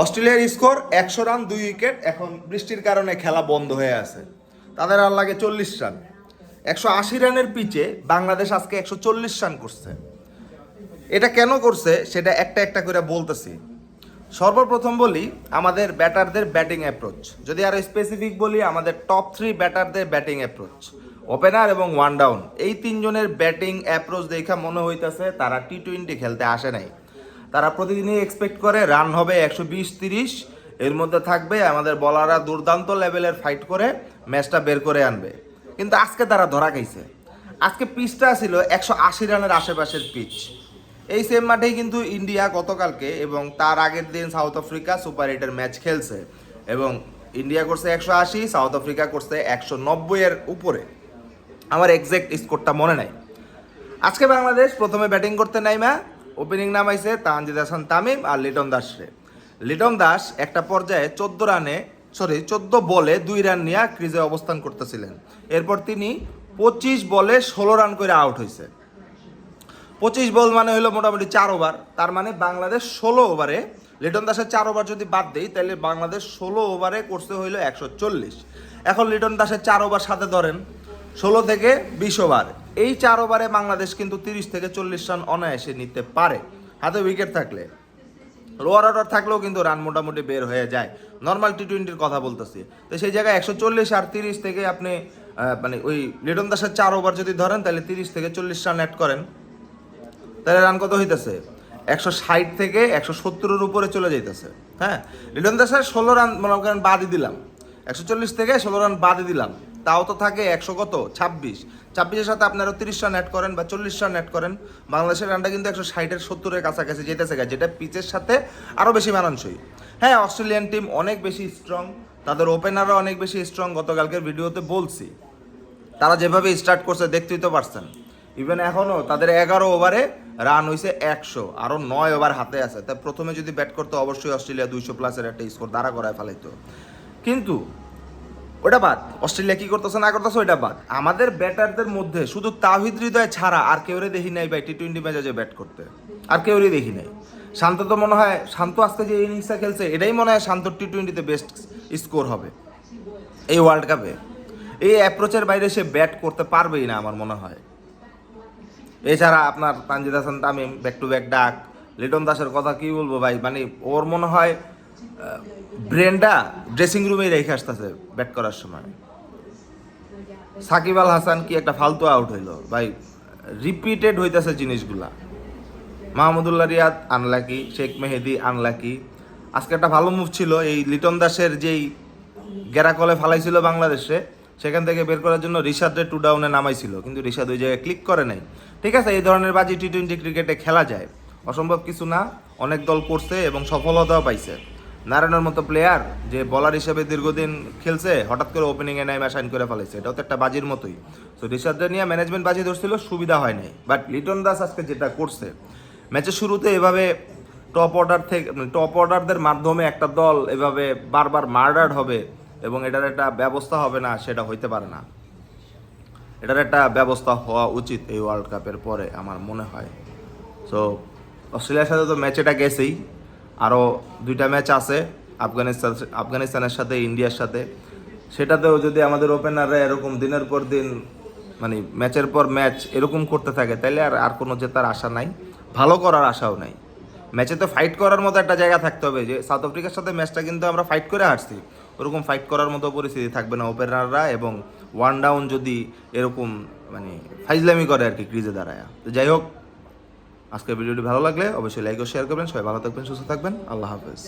অস্ট্রেলিয়ার স্কোর একশো রান, দুই উইকেট। এখন বৃষ্টির কারণে খেলা বন্ধ হয়ে আছে। তাদের আর লাগে চল্লিশ রান। একশো আশি রানের পিচে বাংলাদেশ আজকে একশো চল্লিশ রান করছে। এটা কেন করছে সেটা একটা একটা করে বলতেছি। সর্বপ্রথম বলি, আমাদের ব্যাটারদের ব্যাটিং অ্যাপ্রোচ যদি আরও স্পেসিফিক বলি, আমাদের টপ থ্রি ব্যাটারদের ব্যাটিং অ্যাপ্রোচ ওপেনার এবং ওয়ান ডাউন এই তিনজনের ব্যাটিং অ্যাপ্রোচ দেখা মনে হইতেছে তারা টি টোয়েন্টি খেলতে আসে নাই। তারা প্রতিদিনই এক্সপেক্ট করে রান হবে একশো বিশ, তিরিশ। এর মধ্যে থাকবে আমাদের বলাররা দুর্দান্ত লেভেলের ফাইট করে ম্যাচটা বের করে আনবে। কিন্তু আজকে তারা ধরা খাইছে। আজকে পিচটা ছিল একশো আশি রানের আশেপাশের পিচ এই সেম মাঠেই কিন্তু ইন্ডিয়া গতকালকে এবং তার আগের দিন সাউথ আফ্রিকা সুপার এইটের ম্যাচ খেলছে এবং ইন্ডিয়া করছে একশো আশি সাউথ আফ্রিকা করছে একশো নব্বইয়ের উপরে। আমার এক্সাক্ট স্কোরটা মনে নাই। আজকে বাংলাদেশ প্রথমে ব্যাটিং করতে নাইমা ওপেনিং নামাইছে তানজিদ হাসান তামিম আর লিটন দাস রে। লিটন দাস একটা পর্যায়ে চোদ্দ রানে সরি চোদ্দ বলে দুই রান নিয়ে ক্রিজে অবস্থান করতেছিলেন। এরপর তিনি পঁচিশ বলে ষোলো রান করে আউট হয়েছে পঁচিশ বল মানে হলো মোটামুটি চার ওভার, তার মানে বাংলাদেশ ষোলো ওভারে, লিটন দাসের চার ওভার যদি বাদ দেই, তাহলে বাংলাদেশ ষোলো ওভারে করতে হইল একশো চল্লিশ। এখন লিটন দাসের চার ওভার সাথে ধরেন, ষোলো থেকে বিশ ওভার। এই চার ওভারে বাংলাদেশ কিন্তু তিরিশ থেকে চল্লিশ রান অনায়াসে নিতে পারে। হাতে উইকেট থাকলে। লোয়ার অর্ডার থাকলেও কিন্তু রান মোটামুটি বের হয়ে যায়। নর্মাল টি টোয়েন্টির কথা বলতেছি। তো সেই জায়গায় একশো চল্লিশ আর তিরিশ থেকে আপনি মানে ওই লিটন দাসের চার ওভার যদি ধরেন, তাহলে তিরিশ থেকে চল্লিশ রান অ্যাড করেন। তাহলে রান কত হইতেছে? একশো ষাট থেকে একশো সত্তরের উপরে চলে যাইতেছে। হ্যাঁ? লিটন দাসের ষোলো রান, মনে করেন বাদই দিলাম। একশো চল্লিশ থেকে ষোলো রান বাদই দিলাম। তাও তো থাকে একশো কত? ছাব্বিশ। ছাব্বিশের সাথে আপনারা তিরিশ রান অ্যাড করেন বা চল্লিশ রান অ্যাড করেন, বাংলাদেশের রানটা কিন্তু একশো ষাটের সত্তরের কাছাকাছি যেতেছে যেটা পিচের সাথে আরও বেশি মানানসই। হ্যাঁ অস্ট্রেলিয়ান টিম অনেক বেশি স্ট্রং তাদের ওপেনারও অনেক বেশি স্ট্রং গতকালকের ভিডিওতে বলছি। তারা যেভাবে স্টার্ট করছে, দেখতেই তো পারছেন। ইভেন এখনও তাদের এগারো ওভারে রান হয়েছে একশো আরও নয় ওভার হাতে আছে। তাই প্রথমে যদি ব্যাট করতো, অবশ্যই অস্ট্রেলিয়া দুইশো প্লাসের একটা স্কোর দাঁড়া করায় ফেলাইতো। কিন্তু ওটা বাদ। অস্ট্রেলিয়া কি করতেছে, না করতেছে, ওইটা বাদ। আমাদের ব্যাটারদের মধ্যে শুধু তাহিদ হৃদয় ছাড়া আর কেউরে দেখি নাই ভাই টি টোয়েন্টি ম্যাচে ব্যাট করতে। আর কেউরই দেখি নাই। শান্ত তো মনে হয়, শান্ত আজকে যে ইনিংসটা খেলছে, এটাই মনে হয় শান্ত টি টোয়েন্টিতে বেস্ট স্কোর হবে। এই ওয়ার্ল্ড কাপে এই অ্যাপ্রোচের বাইরে সে ব্যাট করতে পারবেই না আমার মনে হয়। এছাড়া আপনার Tanzid Hasan Tamim back to back duck. Liton দাসের কথা কি বলব ভাই? মানে ওর মনে হয় ব্রেনটা ড্রেসিং রুমেই রেখে আসতেছে ব্যাট করার সময়। সাকিব আল হাসান কি একটা ফালতু আউট হইল? ভাই রিপিটেড হইতেছে জিনিসগুলা। Mahmudullah Riyad, unlucky, Sheikh Mehedi, unlucky. আজকে একটা ভালো মুভ ছিল, এই লিটন দাসের যেই গেরাকলে ফালাইছিল বাংলাদেশে, সেখান থেকে বের করার জন্য রিশাদে টু ডাউনে নামাইছিল। কিন্তু রিশাদ ওই জায়গায় ক্লিক করে নাই। ঠিক আছে, এই ধরনের বাজি টি টোয়েন্টি ক্রিকেটে খেলা যায়। অসম্ভব কিছু না, অনেক দল করছে এবং সফলতাও পাইছে। নারায়ণের মতো প্লেয়ার যে বলার হিসেবে দীর্ঘদিন খেলছে, হঠাৎ করে ওপেনিংয়ে নাইমা সাইন করে ফেলেছে। এটাও তো একটা বাজির মতোই। তো রিশাদদের নিয়ে ম্যানেজমেন্ট বাজি ধরছিল, সুবিধা হয় নাই। বাট লিটন দাস আজকে যেটা করছে ম্যাচের শুরুতে এভাবে টপ অর্ডার থেকে টপ অর্ডারদের মাধ্যমে একটা দল এভাবে বারবার মার্ডার হবে এবং এটার একটা ব্যবস্থা হবে না, সেটা হইতে পারে না। এটার একটা ব্যবস্থা হওয়া উচিত এই ওয়ার্ল্ড কাপের পরে, আমার মনে হয়। সো অস্ট্রেলিয়ার সাথে তো ম্যাচ এটা গেছেই। আরও দুইটা ম্যাচ আছে আফগানিস্তান, আফগানিস্তানের সাথে, ইন্ডিয়ার সাথে। সেটাতেও যদি আমাদের ওপেনাররা এরকম দিনের পর দিন মানে ম্যাচের পর ম্যাচ এরকম করতে থাকে তাহলে আর আর কোনো জেতার আশা নাই। ভালো করার আশাও নাই। ম্যাচে তো ফাইট করার মতো একটা জায়গা থাকতে হবে যে সাউথ আফ্রিকার সাথে ম্যাচটা কিন্তু আমরা ফাইট করে হারছি। ওরকম ফাইট করার মতো পরিস্থিতি থাকবে না ওপেনাররা এবং ওয়ান ডাউন যদি এরকম মানে ফাইজলামি করে আর কি ক্রিজে দাঁড়ায়। তো যাই হোক আজকের ভিডিওটি ভালো লাগলে অবশ্যই লাইক ও শেয়ার করবেন। সবাই ভালো থাকবেন, সুস্থ থাকবেন। আল্লাহ হাফেজ।